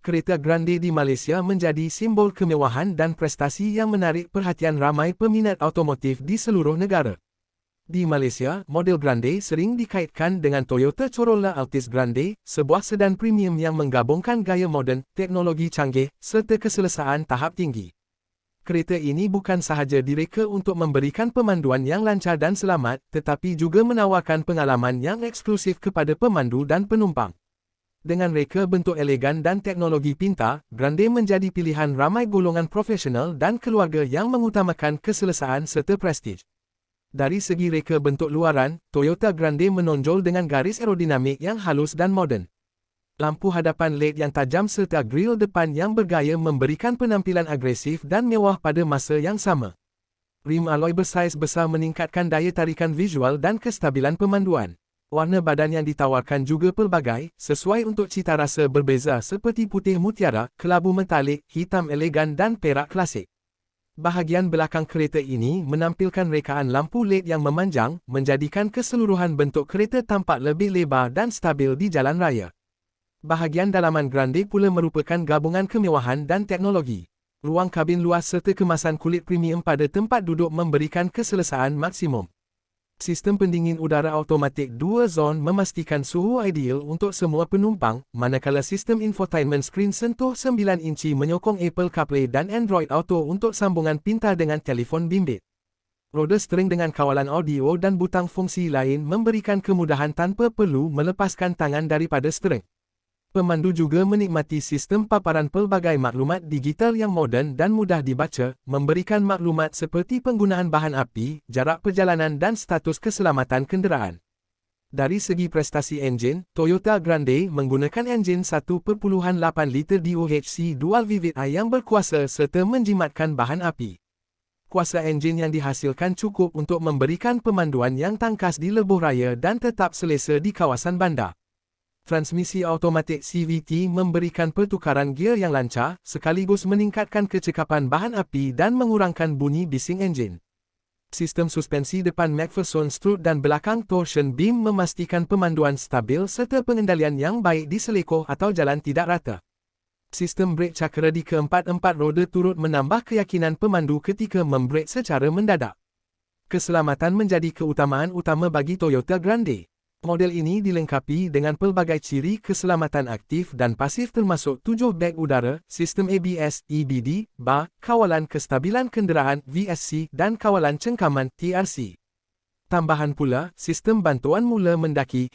Kereta Grande di Malaysia menjadi simbol kemewahan dan prestasi yang menarik perhatian ramai peminat automotif di seluruh negara. Di Malaysia, model Grande sering dikaitkan dengan Toyota Corolla Altis Grande, sebuah sedan premium yang menggabungkan gaya moden, teknologi canggih, serta keselesaan tahap tinggi. Kereta ini bukan sahaja direka untuk memberikan pemanduan yang lancar dan selamat, tetapi juga menawarkan pengalaman yang eksklusif kepada pemandu dan penumpang. Dengan reka bentuk elegan dan teknologi pintar, Grande menjadi pilihan ramai golongan profesional dan keluarga yang mengutamakan keselesaan serta prestij. Dari segi reka bentuk luaran, Toyota Grande menonjol dengan garis aerodinamik yang halus dan moden. Lampu hadapan LED yang tajam serta grill depan yang bergaya memberikan penampilan agresif dan mewah pada masa yang sama. Rim alloy bersaiz besar meningkatkan daya tarikan visual dan kestabilan pemanduan. Warna badan yang ditawarkan juga pelbagai, sesuai untuk cita rasa berbeza seperti putih mutiara, kelabu metalik, hitam elegan dan perak klasik. Bahagian belakang kereta ini menampilkan rekaan lampu LED yang memanjang, menjadikan keseluruhan bentuk kereta tampak lebih lebar dan stabil di jalan raya. Bahagian dalaman Grande pula merupakan gabungan kemewahan dan teknologi. Ruang kabin luas serta kemasan kulit premium pada tempat duduk memberikan keselesaan maksimum. Sistem pendingin udara automatik 2 zon memastikan suhu ideal untuk semua penumpang, manakala sistem infotainment screen sentuh 9 inci menyokong Apple CarPlay dan Android Auto untuk sambungan pintar dengan telefon bimbit. Roda string dengan kawalan audio dan butang fungsi lain memberikan kemudahan tanpa perlu melepaskan tangan daripada string. Pemandu juga menikmati sistem paparan pelbagai maklumat digital yang moden dan mudah dibaca, memberikan maklumat seperti penggunaan bahan api, jarak perjalanan dan status keselamatan kenderaan. Dari segi prestasi enjin, Toyota Grande menggunakan enjin 1.8 liter DOHC Dual VVI yang berkuasa serta menjimatkan bahan api. Kuasa enjin yang dihasilkan cukup untuk memberikan pemanduan yang tangkas di lebuh raya dan tetap selesa di kawasan bandar. Transmisi automatik CVT memberikan pertukaran gear yang lancar, sekaligus meningkatkan kecekapan bahan api dan mengurangkan bunyi bising enjin. Sistem suspensi depan McPherson strut dan belakang torsion beam memastikan pemanduan stabil serta pengendalian yang baik di selekoh atau jalan tidak rata. Sistem brek cakra di keempat-empat roda turut menambah keyakinan pemandu ketika membrek secara mendadak. Keselamatan menjadi keutamaan utama bagi Toyota Grande. Model ini dilengkapi dengan pelbagai ciri keselamatan aktif dan pasif termasuk tujuh beg udara, sistem ABS, EBD, BA, kawalan kestabilan kenderaan VSC dan kawalan cengkaman TRC. Tambahan pula, sistem bantuan mula mendaki